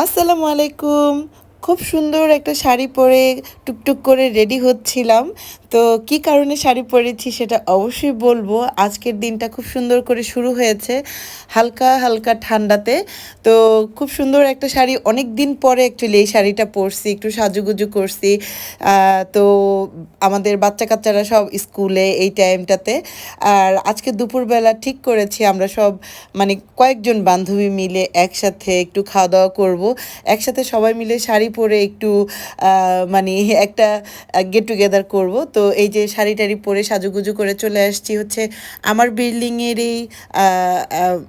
আসসালামু আলাইকুম। খুব সুন্দর একটা শাড়ি পরে টুকটুক করে রেডি হচ্ছিলাম। তো কি কারণে শাড়ি পরেছি সেটা অবশ্যই বলব। আজকের দিনটা খুব সুন্দর করে শুরু হয়েছে হালকা হালকা ঠান্ডাতে। তো খুব সুন্দর একটা শাড়ি অনেক দিন পরে অ্যাকচুয়ালি এই শাড়িটা পরছি, একটু সাজুগুজু করছি। তো আমাদের বাচ্চা কাচ্চারা সব স্কুলে এই টাইমটাতে আর আজকে দুপুরবেলা ঠিক করেছি, আমরা সব মানে কয়েকজন বান্ধবী মিলে একসাথে একটু খাওয়া দাওয়া করব। একসাথে সবাই মিলে শাড়ি পরে একটু মানে একটা গেট টুগেদার করব। তো এই যে শাড়ি টাড়ি পরে সাজুগুজু করে চলে আসছি হচ্ছে আমার বিল্ডিংয়েরই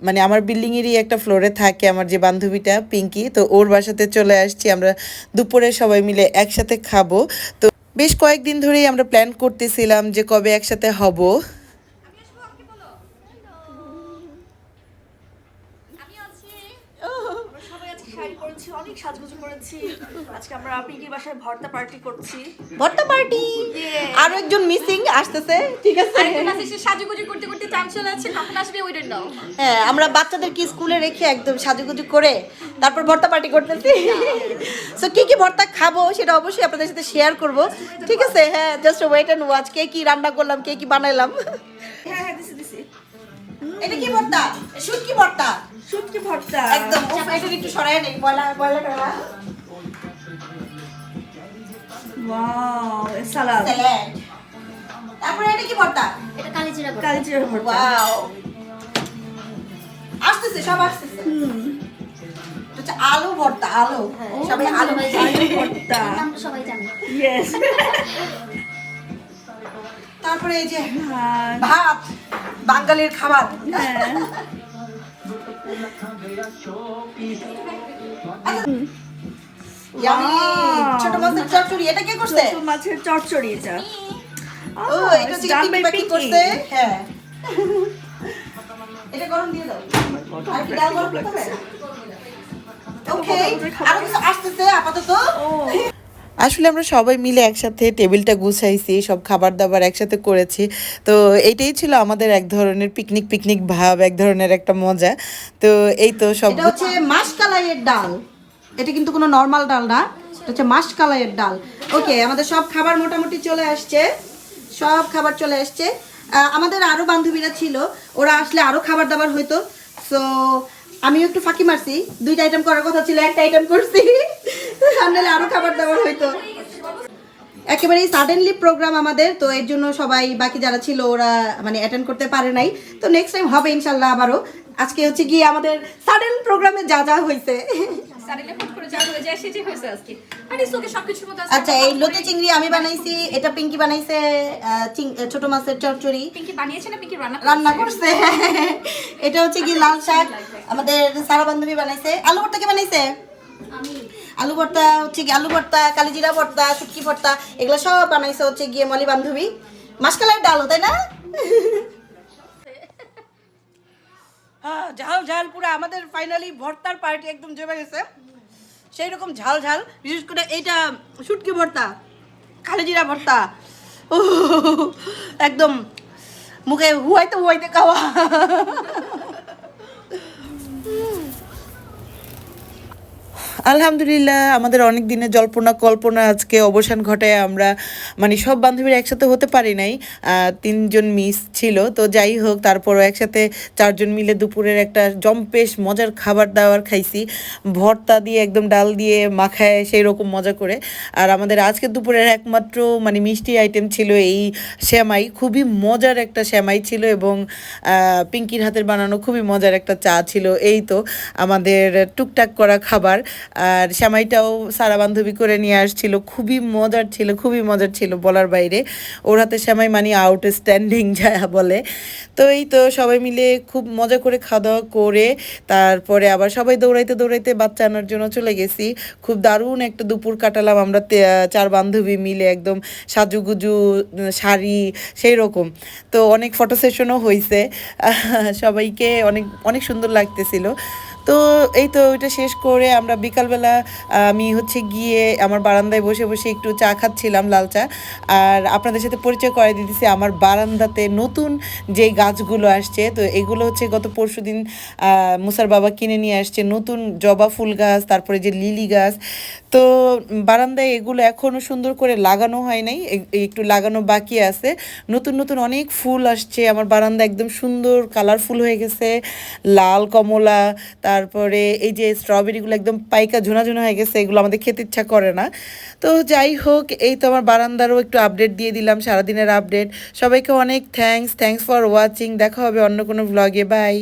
মানে আমার বিল্ডিংয়েরই একটা ফ্লোরে থাকে আমার যে বান্ধবীটা পিঙ্কি। তো ওর বাসাতে চলে আসছি, আমরা দুপুরে সবাই মিলে একসাথে খাব। তো বেশ কয়েকদিন ধরেই আমরা প্ল্যান করতেছিলাম যে কবে একসাথে হব আমি আছি আমরা সবাই আজকে শাড়ি পরেছি অনেক সাজগুজু করেছি। আজকে আমরা পিঙ্কির বাসায় ভর্তা পার্টি করছি। ভর্তা পার্টি? আরও একজন মিসিং আসতেছে ঠিক আছে? সাজুগুজু করতে করতে টাইম চলে যাচ্ছে কখন আসবে ওই হ্যাঁ আমরা বাচ্চাদেরকে স্কুলে রেখে একদম সাজুগুজু করে তারপর ভর্তা পার্টি করতেছি। সো কি কি ভর্তা খাব সেটা অবশ্যই আপনাদের সাথে শেয়ার করব। ঠিক আছে? হ্যাঁ জাস্ট ওয়েট অ্যান্ড ওয়াচ কে কি রান্না করলাম কে কি বানাইলাম। হ্যাঁ হ্যাঁ এটা কি ভর্তা? শুটকি ভর্তা? শুটকি ভর্তা? একদম। উফ, এটা একটু সরাই নেই ওয়াও সালাদ। স্যালাড। তারপরে এটা কি ভর্তা? এটা কালিজিরা বলে। কালি জিরা ভর্তা। ওয়াও। আসতেছে সব আসতেছে। হচ্ছে আলু ভর্তা আলু। ওর সবাই আলু। ভর্তা। সবাই জানে। ইয়েস তারপরে এই যে হ্যাঁ। ভাত বাঙালির খাবার। হ্যাঁ। Yummy! Wow! ছোট মাছের চচ্চড়ি এটা কে করছে? ছোট মাছের চচ্চড়ি এটা। ও এটা পাকি. করছে। হ্যাঁ। এটা গরম দিয়ে দাও। আর কি ডাল গরম করতে হবে? ওকে আর কিছু আসতেছে আপাতত। আসলে আমরা সবাই মিলে একসাথে টেবিলটা গুছাইছি, সব খাবার দাবার একসাথে করেছি। তো এইটাই ছিল আমাদের এক ধরনের পিকনিক পিকনিক ভাব, এক ধরনের একটা মজা। তো এই তো সব এটা হচ্ছে মাসকালাইয়ের ডাল। এটা কিন্তু কোনো নর্মাল ডাল না, এটা হচ্ছে মাসকালাইয়ের ডাল। ওকে আমাদের সব খাবার মোটামুটি চলে আসছে। সব খাবার চলে আসছে। আমাদের আরও বান্ধবীরা ছিল, ওরা আসলে আরও খাবার দাবার হইতো। সো আমিও একটু ফাঁকি মারছি। দুইটা আইটেম করার কথা ছিল, একটা আইটেম করছি। সামনে আরও খাবার দাবার হইতো একেবারেই সাডেনলি প্রোগ্রাম আমাদের তো এর জন্য সবাই বাকি যারা ছিল ওরা মানে অ্যাটেন্ড করতে পারে নাই। তো নেক্সট টাইম হবে ইনশাল্লাহ আবারও। আজকে হচ্ছে গিয়ে আমাদের সাডেন প্রোগ্রামে যা যা হয়েছে। হয়ে আর আচ্ছা এই লতি চিংড়ি আমি বানাইছি এটা পিঙ্কি বানাইছে ছোট মাছের চচ্চড়ি। রান্না করছে? এটা হচ্ছে কি লাল শাক আমাদের সারা বান্ধবী বানাইছে। আলু ভর্তা কে বানাইছে? আলু ভর্তা, হচ্ছে কি আলু ভর্তা, কালিজিরা ভর্তা, শুটকি ভর্তা, এগুলো সব বানাইছে হচ্ছে গিয়ে মলি বান্ধবী। মাসকালের ডাল, তাই না? হ্যাঁ ঝাল ঝাল, পুরো আমাদের ফাইনালি ভর্তার পার্টি একদম জমে গেছে। সেই রকম ঝাল ঝাল, বিশেষ করে এইটা শুটকি ভর্তা, কালিজিরা ভর্তা। ও একদম মুখে হুয়াইতে হুয়াইতে খাওয়া। আলহামদুলিল্লাহ, আমাদের অনেক দিনের জল্পনা কল্পনা আজকে অবসান ঘটায় আমরা মানে সব বান্ধবীরা একসাথে হতে পারি নাই তিনজন মিস ছিল, তো যাই হোক, তারপরও একসাথে চারজন মিলে দুপুরের একটা জম্পেশ, মজার খাবার দাবার খাইছি, ভর্তা দিয়ে একদম ডাল দিয়ে মাখায় সেই রকম মজা করে, আর আমাদের আজকে দুপুরের একমাত্র মানে মিষ্টি আইটেম ছিল এই শ্যামাই খুবই মজার একটা শ্যামাই ছিল এবং পিঙ্কির হাতের বানানো খুবই মজার একটা চা ছিল, এই তো আমাদের টুকটাক করা খাবার আর শ্যামাইটাও সারা বান্ধবী করে নিয়ে আসছিল। খুবই মজার ছিল, খুবই মজার ছিল বলার বাইরে। ওর হাতে শ্যামাই মানে আউট স্ট্যান্ডিং যা বলে। তো এই তো সবাই মিলে খুব মজা করে খাওয়া দাওয়া করে, তারপরে আবার সবাই দৌড়াইতে দৌড়াইতে বাচ্চা আনার জন্য চলে গেছি। খুব দারুণ একটা দুপুর কাটালাম আমরা চার বান্ধবী মিলে একদম সাজুগুজু, শাড়ি সেই রকম। তো অনেক ফটো সেশনও হয়েছে সবাইকে অনেক অনেক সুন্দর লাগতেছিল। তো এই তো ওইটা শেষ করে আমরা বিকালবেলা, আমি হচ্ছে গিয়ে আমার বারান্দায় বসে বসে একটু চা খাচ্ছিলাম লাল চা। আর আপনাদের সাথে পরিচয় করে দিতেছি আমার বারান্দাতে নতুন যে গাছগুলো আসছে, তো এগুলো হচ্ছে গত পরশু দিন মুসার বাবা কিনে নিয়ে আসছে নতুন জবা ফুল গাছ, তারপরে যে লিলি গাছ। তো বারান্দায় এগুলো এখনও সুন্দর করে লাগানো হয় নাই একটু লাগানো বাকি আছে। নতুন নতুন অনেক ফুল আসছে, আমার বারান্দা একদম সুন্দর কালারফুল হয়ে গেছে, লাল, কমলা তারপরে এই যে স্ট্রবেরিগুলো একদম পাইকা ঝোনা ঝোনা হয়ে গেছে, এগুলো আমাদের খেতে ইচ্ছা করে না। তো যাই হোক, এই তো আমার বারান্দারও একটু আপডেট দিয়ে দিলাম, সারাদিনের আপডেট সবাইকে অনেক থ্যাংকস থ্যাংকস ফর ওয়াচিং দেখা হবে অন্য কোনো ব্লগে বাই